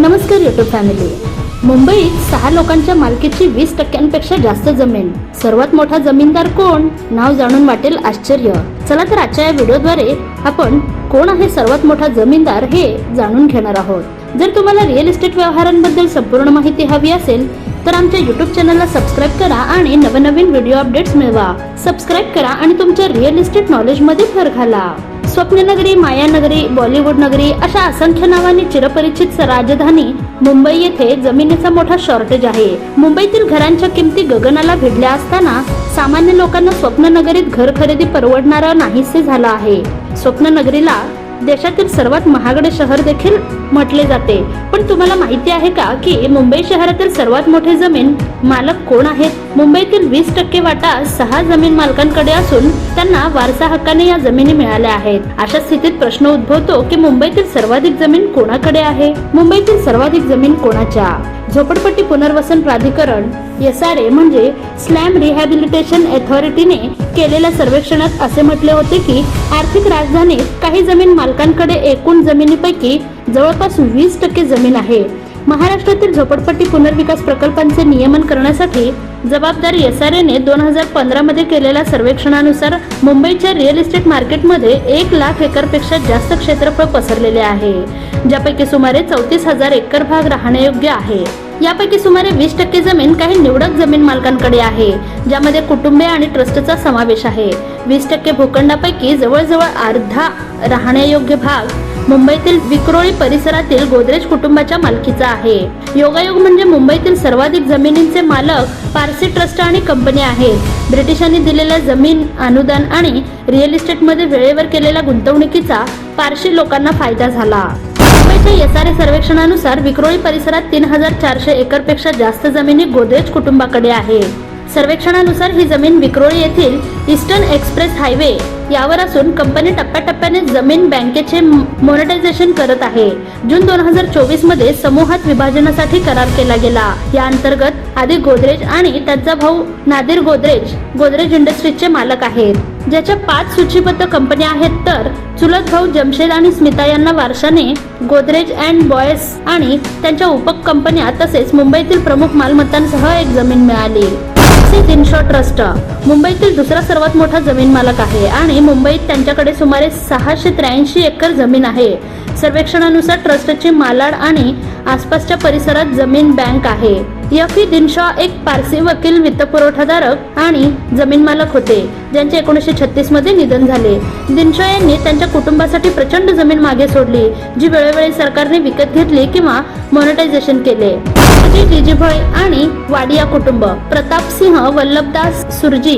नमस्कार YouTube family मुंबईत सहा लोकांच्या मालकीची वीस टक्क्यांपेक्षा जास्त जमीन. सर्वात मोठा जमीनदार कोण? नाव जाणून वाटेल आश्चर्य. चला तर आजच्या या व्हिडिओद्वारे आपण कोण आहे सर्वात मोठा जमीनदार हे जाणून घेणार आहोत. जर तुम्हाला रिअल इस्टेट व्यवहारांबद्दल संपूर्ण माहिती हवी असेल तर आमच्या युट्यूब चॅनलला सबस्क्राईब करा आणि नवनवीन व्हिडिओ अपडेट्स मिळवा. सबस्क्राईब करा आणि तुमच्या रिअल इस्टेट नॉलेजमध्ये भर घाला. स्वप्ननगरी मायानगरी बॉलिवूड नगरी अशा असंख्य नावाने चिरपरिचित राजधानी मुंबई येथे जमिनीचा मोठा शॉर्टेज आहे. मुंबईतील घरांच्या किमती गगनाला भिडल्या असताना सामान्य लोकांना स्वप्ननगरीत घर खरेदी परवडणारं नाहीसे झालं आहे. स्वप्ननगरीला देशातील सर्वात महागडे शहर देखील म्हटले जाते. पण तुम्हाला माहिती आहे का की मुंबई शहरातील सर्वात मोठे जमीन मालक कोण आहेत? मुंबईतील वीस टक्के वाटा सहा जमीन मालकांकडे असून त्यांना वारसा हक्काने या जमिनी मिळाल्या आहेत. अशा स्थितीत प्रश्न उद्भवतो की मुंबईतील सर्वाधिक जमीन कोणाकडे आहे? मुंबईतील सर्वाधिक जमीन कोणाच्या? झोपडपट्टी पुनर्वसन प्राधिकरण एस आर ए म्हणजे स्लॅम रिहॅबिलिटेशन अथॉरिटीने केलेल्या सर्वेक्षणात असे म्हटले होते की आर्थिक राजधानीत काही जमीन मालकांकडे एकूण जमिनीपैकी जवळपास वीस टक्के जमीन आहे. महाराष्ट्रातील झोपडपट्टी पुनर्विकास प्रकल्पांचे नियमन करण्यासाठी जबाबदार एस आर एने दोन हजार पंधरामध्ये केलेल्या सर्वेक्षणानुसार मुंबईच्या रिअल इस्टेट मार्केटमध्ये एक लाख एकरपेक्षा जास्त क्षेत्रफळ पसरलेले आहे ज्यापैकी सुमारे चौतीस हजार एकर भाग राहण्यायोग्य आहे. यापैकी सुमारे वीस टक्के जमीन काही निवडक जमीन मालकांकडे आहे ज्यामध्ये कुटुंबे आणि ट्रस्टचा समावेश आहे. वीस टक्के भूखंडापैकी जवळजवळ अर्धा राहण्यायोग्य भाग मुंबईतील विक्रोळी परिसरातील गोदरेज कुटुंबाच्या मालकीचा आहे. योगायोग म्हणजे मुंबईतील सर्वाधिक जमिनींचे मालक पारसी ट्रस्ट आणि कंपनी आहेत ब्रिटिशांनी दिलेल्या जमीन अनुदान आणि रिअल इस्टेटमध्ये वेळेवर केलेल्या गुंतवणुकीचा पारशी लोकांना फायदा झाला. मुंबईच्या एस आर ए सर्वेक्षणानुसार विक्रोळी परिसरात तीन हजार चारशे एकरपेक्षा जास्त जमिनी गोदरेज कुटुंबाकडे आहे. सर्वेक्षणानुसार ही जमीन विक्रोळी येथील ईस्टर्न एक्सप्रेस हायवे यावर असून कंपनी टप्प्याटप्प्याने जमीन बँकेचे मॉनिटायझेशन करत आहे. जून दोन हजार चोवीसमध्ये समूहात विभाजनासाठी करार केला गेला. या अंतर्गत आदी गोदरेज आणि त्यांचा भाऊ नादिर गोदरेज गोदरेज इंडस्ट्रीजचे मालक आहेत. ज्याच्या पाच सूचीबद्ध कंपन्या आहेत तर चुलत भाऊ जमशेद आणि स्मिता यांना वारशाने गोदरेज अँड बॉयस आणि त्यांच्या उपकंपन्या तसेच मुंबईतील प्रमुख मालमत्तांसह एक जमीन मिळाली. सी ट्रस्ट मुंबईतील दुसरा सर्वात मोठा जमीन मालक आहे आणि मुंबईत त्यांच्याकडे सुमारे सहाशे त्र्याऐंशी एकर जमीन आहे. सर्वेक्षणानुसार ट्रस्टची मालाड आणि आसपासच्या परिसरात जमीन बँक आहे. यफी दिनशॉ एक पारसी वकील वित्तपुरवठादारक आणि जमीन मालक होते ज्यांचे एकोणीसशे छत्तीसमध्ये निधन झाले. दिनशॉ यांनी त्यांच्या कुटुंबासाठी प्रचंड जमीन मागे सोडली जी वेळोवेळी सरकारने विकत घेतली किंवा मॉनिटायझेशन केले. सुरजी जिजीभॉय आणि वाडिया कुटुंब प्रतापसिंह वल्लभदास सुरजी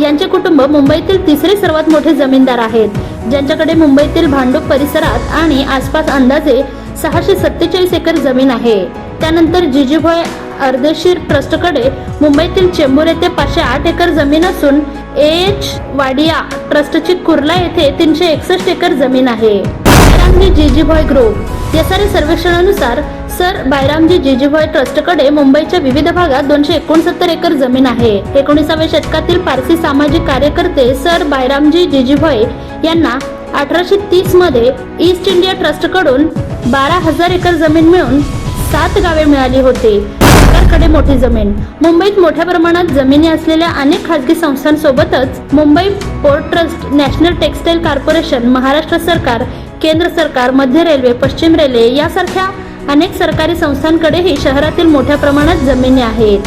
यांचे कुटुंब मुंबईतील तिसरे सर्वात मोठे जमीनदार आहेत. ज्यांच्याकडे मुंबईतील भांडूप परिसरात आणि आसपास अंदाजे सहाशे सत्तेचाळीस एकर जमीन आहे. त्यानंतर जिजीभॉय अर्देशीर ट्रस्टकडे मुंबईतील चेंबूर येथे पाचशे आठ एकर जमीन असून एच वाडिया ट्रस्टची कुर्ला येथे तीनशे एकसष्ट एकर जमीन आहे. बायरामजी जिजीभॉय ग्रुप या सारे सर्वेक्षणानुसार सर बायरामजी जिजीभॉय ट्रस्टकडे मुंबईच्या विविध भागात दोनशे एकोणसत्तर एकर जमीन आहे. एकोणीसाव्या शतकातील पारसी सामाजिक कार्यकर्ते सर बायरामजी जिजीभॉय यांना अठराशे तीसमध्ये ईस्ट इंडिया ट्रस्टकडून बारा हजार एकर जमीन मिळून सात गावे मिळाली होती. सरकारकडे मोठी जमीन. मुंबईत मोठ्या प्रमाणात जमिनी असलेल्या अनेक खासगी संस्थांसोबतच Mumbai port trust national textile corporation Maharashtra सरकार केंद्र सरकार मध्य रेल्वे पश्चिम रेल्वे यासारख्या अनेक सरकारी संस्थांकडेही शहरातील मोठ्या प्रमाणात जमिनी आहेत.